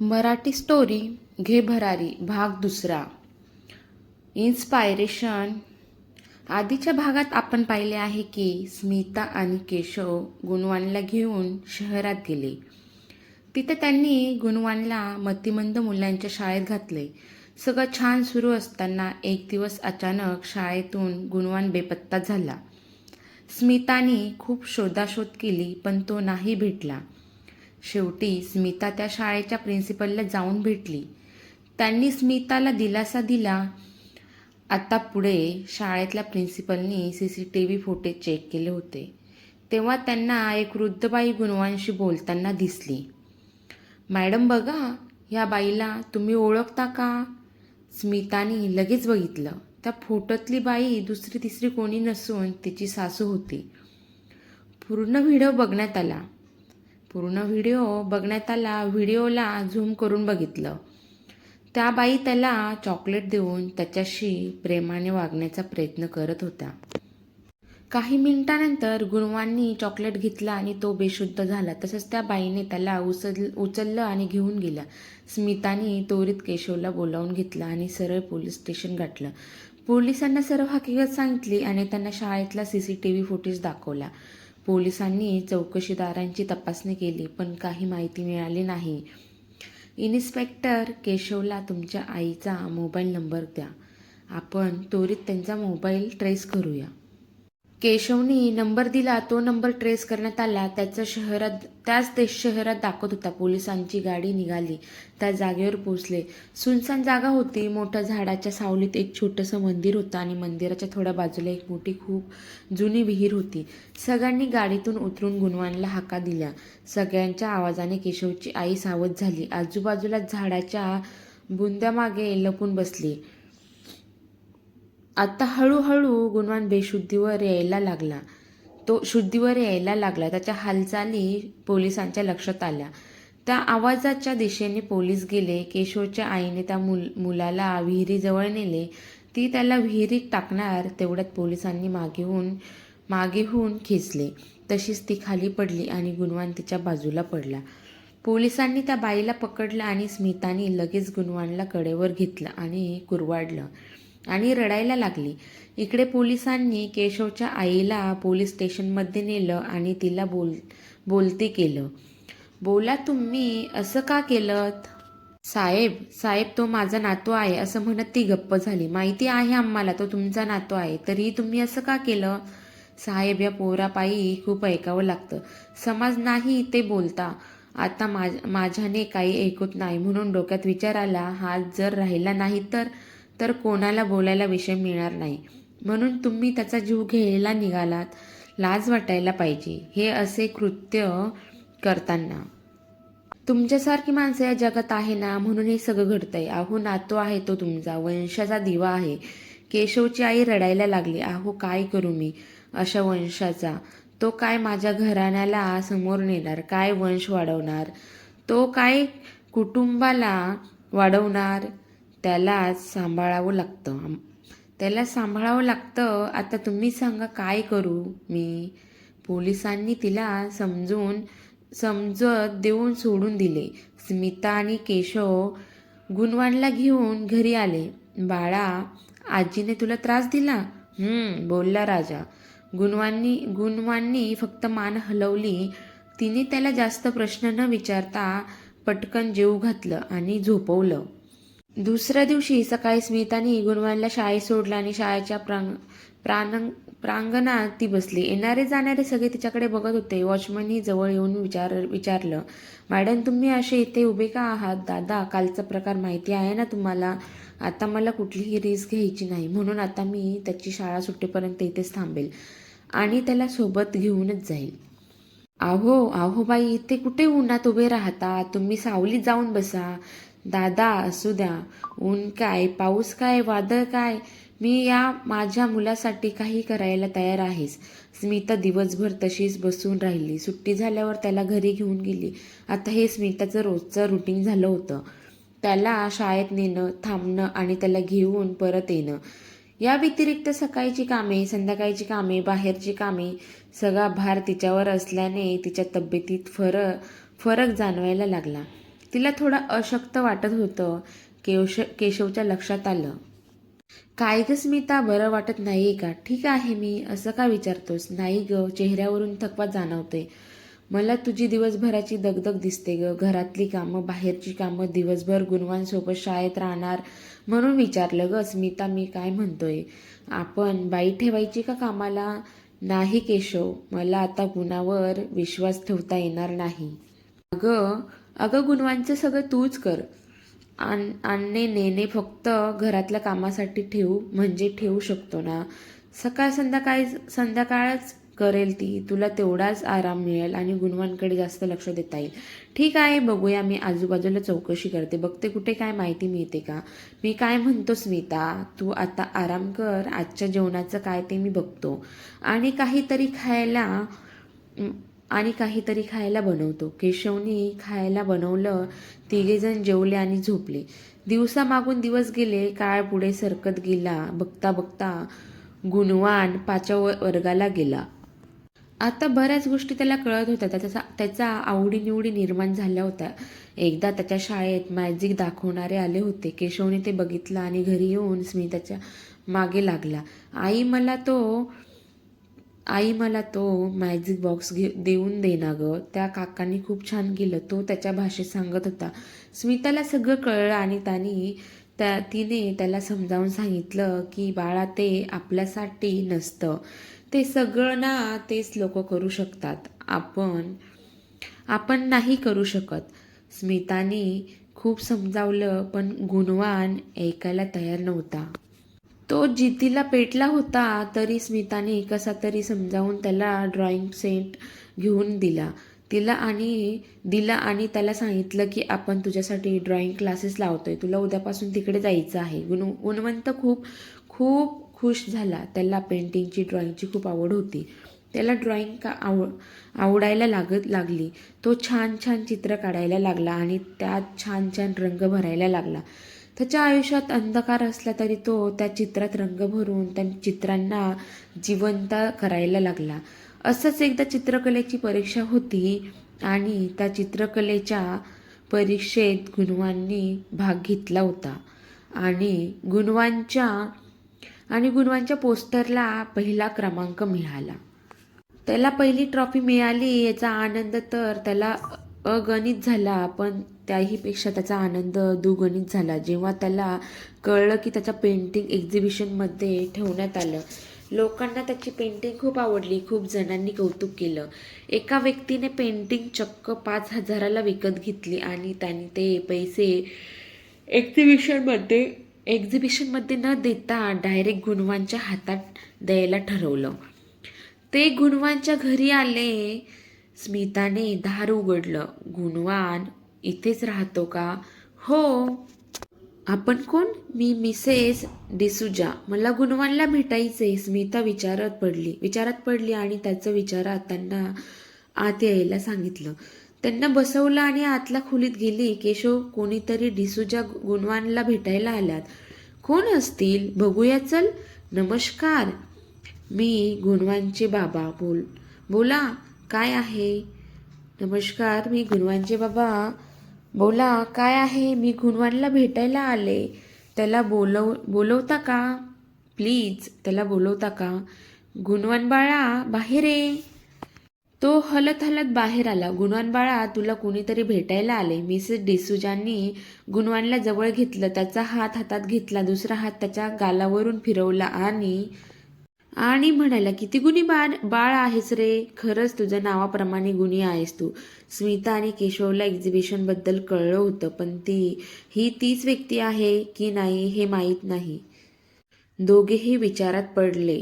Marathi story घे भरारी भाग दुसरा. इन्स्पायरेशन आधीच्या भागात आपण पाहिले आहे की स्मिता आणि केशव गुणवानला घेऊन शहरात गेले. तिथे त्यांनी गुणवानला मतिमंद मुलांच्या शाळेत घातले. सगळं छान सुरू असताना एक दिवस अचानक शाळेतून गुणवान बेपत्ता झाला. स्मिताने खूप शोधाशोध केली पण तो नाही भेटला. शेवटी स्मिता त्या शाळेच्या प्रिन्सिपलला जाऊन भेटली. त्यांनी स्मिताला दिलासा दिला. आता पुढे शाळेतल्या प्रिन्सिपलनी C C T V footage check केले होते. तेव्हा त्यांना एक वृद्धबाई गुणवांशी बोलताना दिसली. मॅडम बघा ह्या बाईला तुम्ही ओळखता का? स्मिताने लगेच बघितलं. त्या फोटोतली बाई दुसरी तिसरी कोणी नसून तिची सासू होती. पूर्ण व्हिडिओ बघण्यात आला. पूर्ण व्हिडिओ बघण्यात आला व्हिडिओला झूम करून बघितलं. त्या बाई त्याला चॉकलेट देऊन त्याच्याशी प्रेमाने वागण्याचा प्रयत्न करत होता काही मिनिटानंतर गुणवांनी चॉकलेट घेतला आणि तो बेशुद्ध झाला. तसंच त्या बाईने त्याला उचल उचललं आणि घेऊन गेला. स्मिताने त्वरित केशवला बोलावून घेतला आणि सरळ पोलीस स्टेशन गाठलं. पोलिसांना सर्व हकीकत सांगितली आणि त्यांना शाळेतला C C T V footage दाखवला. पोलिसांनी चौकशीदारांची तपासणी केली पण काही माहिती मिळाली नाही. इन्स्पेक्टर केशवला तुमच्या आईचा मोबाईल नंबर द्या. आपण त्वरित त्यांचा मोबाईल ट्रेस करूया. केशवनी नंबर दिला तो नंबर ट्रेस करण्यात आला. त्याचं शहरात त्याच देश शहरात दाखवत होता. पोलिसांची गाडी निघाली. त्या जागेवर पोहोचले. सुनसान जागा होती. मोठ्या झाडाच्या सावलीत एक छोटंसं मंदिर होतं आणि मंदिराच्या थोड्या बाजूला एक मोठी खूप जुनी विहीर होती. सगळ्यांनी गाडीतून उतरून गुणवानला हाका दिल्या सगळ्यांच्या आवाजाने केशवची आई सावध झाली. आजूबाजूला झाडाच्या बुंद्यामागे लपून बसली. आता हळूहळू गुणवान बेशुद्धीवर यायला लागला. तो शुद्धीवर यायला लागला. त्याच्या हालचाली पोलिसांच्या लक्षात आल्या. त्या आवाजाच्या दिशेने पोलीस गेले. केशवच्या आईने त्या मुल मुलाला विहिरीजवळ नेले. ती त्याला विहिरीत टाकणार तेवढ्यात पोलिसांनी मागेहून मागेहून खेचले. तशीच ती खाली पडली आणि गुणवान तिच्या बाजूला पडला. पोलिसांनी त्या बाईला पकडलं आणि स्मिताने लगेच गुणवानला कडेवर घेतलं आणि कुरवाडलं. आणि रडायला लागली. इकडे पोलिसांनी केशवच्या आईला पोलीस स्टेशनमध्ये नेलं आणि तिला बोल बोलते केलं. बोला तुम्ही असं का केलं साहेब साहेब तो माझा नातू आहे असं म्हणत ती गप्प झाली. माहिती आहे आम्हाला तो तुमचा नातू आहे. तरी तुम्ही असं का केलं? साहेब या पोरापायी खूप ऐकावं लागतं. समाज नाही ते बोलता. आता माझ माझ्याने काही ऐकत नाही. म्हणून डोक्यात विचार आला हात जर राहिला नाही तर तर कोणाला बोलायला विषय मिळणार नाही. म्हणून तुम्ही त्याचा जीव घ्यायला निघालात. लाज वाटायला पाहिजे. हे असे कृत्य करताना. तुमच्यासारखी माणसं या जगात आहे ना? म्हणून हे सगळं घडतंय. अहो नातो आहे तो तुमचा. वंशाचा दिवा आहे. केशवची आई रडायला लागली. अहो काय करू मी? अशा वंशाचा. तो काय माझ्या घराण्याला समोर नेणार? काय वंश वाढवणार? तो काय कुटुंबाला वाढवणार? त्याला सांभाळावं लागतं. त्याला सांभाळावं लागतं. आता तुम्ही सांगा काय करू मी? पोलिसांनी तिला समजून समजत देऊन सोडून दिले. स्मिता आणि केशव गुणवानला घेऊन घरी आले. बाळा आजीने तुला त्रास दिला? बोलला राजा. गुणवांनी गुणवांनी फक्त मान हलवली. तिने त्याला जास्त प्रश्न न विचारता पटकन जेऊ घातलं आणि झोपवलं. दुसऱ्या दिवशी सकाळी स्मिताने गुणवानला शाळेत सोडलं आणि शाळेच्या प्रांग प्रांग प्रांगणात ती बसली. येणारे जाणारे सगळे तिच्याकडे बघत होते. वॉचमनही जवळ येऊन विचार विचारलं मॅडम तुम्ही असे इथे उभे का आहात? दादा कालचा प्रकार माहिती आहे ना तुम्हाला? आता मला कुठलीही रिस्क घ्यायची नाही. म्हणून आता मी त्याची शाळा सुटेपर्यंत इथेच थांबेल आणि त्याला सोबत घेऊनच जाईल. आहो आहो बाई इथे कुठे उन्हात उभे राहता? तुम्ही सावलीत जाऊन बसा. दादा असू द्या. ऊन काय पाऊस काय वादळ काय? मी या माझ्या मुलासाठी काही करायला तयार आहेस. स्मिता दिवसभर तशीच बसून राहिली. सुट्टी झाल्यावर त्याला घरी घेऊन गेली. आता हे स्मिताचं रोजचं रुटीन झालं होतं. त्याला शाळेत नेणं थांबणं आणि त्याला घेऊन परत येणं. या व्यतिरिक्त सकाळची कामे संध्याकाळची कामे बाहेरची कामे सगळा भार तिच्यावर असल्याने तिच्या तब्येतीत फरक फरक जाणवायला लागला. तिला थोडं अशक्त वाटत होतं केश केशवच्या लक्षात आलं. काय ग स्मिता बरं वाटत नाही का? ठीक आहे मी असं का विचारतोस? नाही ग चेहऱ्यावरून थकवा जाणवते मला तुझी दिवसभराची दगदग दिसते ग. घरातली कामं बाहेरची कामं दिवसभर गुणवांसोबत शाळेत राहणार म्हणून विचारलं ग. स्मिता मी काय म्हणतोय? आपण बाई ठेवायची का कामाला? नाही केशव मला आता गुणावर विश्वास ठेवता येणार नाही. अगं अगं गुणवांचं सगळं तूच कर. आण आणणे नेणे फक्त घरातल्या कामासाठी ठेवू म्हणजे ठेवू शकतो ना. सकाळ संध्याकाळ संध्याकाळच करेल ती. तुला तेवढाच आराम मिळेल आणि गुणवांकडे जास्त लक्ष देता येईल. ठीक आहे बघूया मी आजूबाजूला चौकशी करते. बघते कुठे काय माहिती मिळते का? मी काय म्हणतो स्मिता? तू आता आराम कर. आजच्या जेवणाचं काय ते मी बघतो. आणि काहीतरी खायला आणि काहीतरी खायला बनवतो. केशवनी खायला बनवलं तिघेजण जेवले आणि झोपले. दिवसा मागून दिवस गेले काळ पुढे सरकत गेला. बघता बघता गुणवान पाचव्या वर्गाला गेला. आता बऱ्याच गोष्टी त्याला कळत होत्या. त्याचा त्याचा आवडीनिवडी निर्माण झाल्या होत्या. एकदा त्याच्या शाळेत मॅजिक दाखवणारे आले होते. केशवने ते बघितलं आणि घरी येऊन स्मिताच्या मागे लागला. आई मला तो आई मला तो मॅजिक बॉक्स घे देऊन दे ना गं. त्या काकांनी खूप छान केलं. तो त्याच्या भाषेत सांगत होता. स्मिताला सगळं कळलं आणि त्याने त्या तिने त्याला समजावून सांगितलं की बाळा ते आपल्यासाठी नसतं. ते सगळं ना तेच लोक करू शकतात. आपण आपण नाही करू शकत. स्मिताने खूप समजावलं पण गुणवान ऐकायला तयार नव्हता. तो जितीला पेटला होता तरी स्मिताने कसा तरी समजावून त्याला ड्रॉइंग सेट घेऊन दिला. तिला आणि दिला आणि त्याला सांगितलं की आपण तुझ्यासाठी ड्रॉइंग क्लासेस लावतोय. तुला उद्यापासून तिकडे जायचं आहे. गुण गुणवंत खूप खूप खुश झाला. त्याला पेंटिंगची ड्रॉइंगची खूप आवड होती. त्याला ड्रॉइंग का आव आवडायला लागत लागली. तो छान छान चित्र काढायला लागला आणि त्यात छान छान रंग भरायला लागला. त्याच्या आयुष्यात अंधकार असला तरी तो त्या चित्रात रंग भरून त्या चित्रांना जिवंत करायला लागला. असंच एकदा चित्रकलेची परीक्षा होती आणि त्या चित्रकलेच्या परीक्षेत गुणवांनी भाग घेतला होता. आणि गुणवांच्या आणि गुणवांच्या पोस्टरला पहिला क्रमांक मिळाला. त्याला पहिली ट्रॉफी मिळाली याचा आनंद तर त्याला अगणित झाला पण त्याहीपेक्षा त्याचा आनंद दुगणित झाला. जेव्हा त्याला कळलं की त्याच्या पेंटिंग एक्झिबिशनमध्ये ठेवण्यात आलं लोकांना त्याची पेंटिंग खूप आवडली. खूप जणांनी कौतुक केलं. एका व्यक्तीने पेंटिंग चक्क पाच हजाराला विकत घेतली आणि त्याने ते पैसे एक्झिबिशनमध्ये एक्झिबिशनमध्ये न देता डायरेक्ट गुणवांच्या हातात द्यायला ठरवलं. ते गुणवानच्या घरी आले स्मिताने दार उघडलं. गुणवान इथेच राहतो का? हो. आपण कोण? मी मिसेस डिसुजा. मला गुणवानला भेटायचे स्मिता विचारत पडली. विचारात पडली आणि त्याचं विचारात त्यांना आत यायला सांगितलं. त्यांना बसवलं आणि आतला खोलीत गेली. केशव कोणीतरी डिसुजा गुणवानला भेटायला आल्यात. कोण असतील? बघूया चल. नमस्कार. मी गुणवानचे बाबा. बोल. बोला. काय आहे? नमस्कार. मी गुणवानचे बाबा. बोला काय आहे? मी गुणवानला भेटायला आले. त्याला बोलव बोलवता का? प्लीज त्याला बोलवता का? गुणवान बाळा बाहेर ये. तो हलत हलत बाहेर आला. गुणवान बाळा तुला कोणीतरी भेटायला आले. मिसेस डिसूजांनी गुणवानला जवळ घेतलं. त्याचा हात हातात घेतला. दुसरा हात त्याच्या गालावरून फिरवला आणि आणि म्हणाला किती गुणी बाळ बाळ आहेस रे. खरंच तुझ्या नावाप्रमाणे गुणी आहेस तू. स्मिता आणि केशवला एक्झिबिशनबद्दल कळलं होतं पण ती ही तीच व्यक्ती आहे की नाही हे माहीत नाही. दोघेही विचारात पडले.